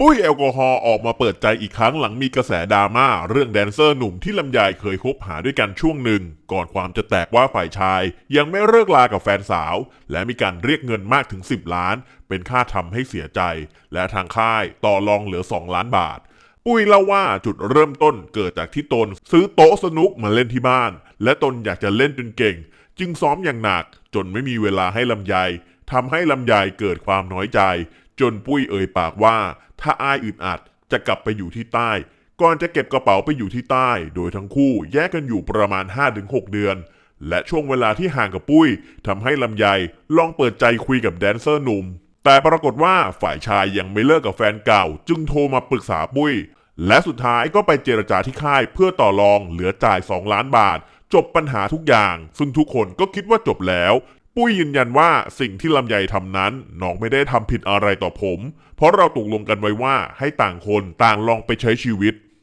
ปุ้ยแอลกอฮอล์ออกมาเปิดใจอีกครั้งหลังมีกระแสดราม่าเรื่องแดนเซอร์หนุ่มที่ลำไยเคยคบหาด้วยกันช่วงหนึ่ง ก่อนความจะแตกว่าฝ่ายชาย ยังไม่เลิกลากับแฟนสาว และมีการเรียกเงินมากถึง 10 ล้าน เป็นค่าทำให้เสียใจ และทางค่ายต่อรองเหลือ 2 ล้านบาท ปุ้ยเล่าว่าจุดเริ่มต้นเกิดจากที่ตน ซื้อโต๊ะสนุกมาเล่นที่บ้าน และตนอยากจะเล่นจนเก่ง จึงซ้อมอย่างหนัก จนไม่มีเวลาให้ลำไยทำให้ลำไยเกิดความน้อยใจ จนปุ้ยเอ่ยปากว่า ถ้าอายอึดอัดจะกลับไปอยู่ที่ใต้ ก่อนจะเก็บกระเป๋าไปอยู่ที่ใต้ โดยทั้งคู่แยกกันอยู่ประมาณ 5-6 เดือน และช่วงเวลาที่ห่างกับปุ้ยทำให้ลำไยลองเปิดใจคุยกับแดนเซอร์หนุ่ม แต่ปรากฏว่าฝ่ายชายยังไม่เลิกกับแฟนเก่า จึงโทรมาปรึกษาปุ้ย และสุดท้ายก็ไปเจรจาที่ค่ายเพื่อต่อรองเหลือจ่าย 2 ล้านบาท จบปัญหาทุกอย่าง ซึ่งทุกคนก็คิดว่าจบแล้ว ปุ้ยยืนยันว่าสิ่งที่ลำไยทำนั้นน้องไม่ได้ทำผิดอะไรต่อผม เพราะเราตกลงกันไว้ว่าให้ต่างคนต่างลองไปใช้ชีวิต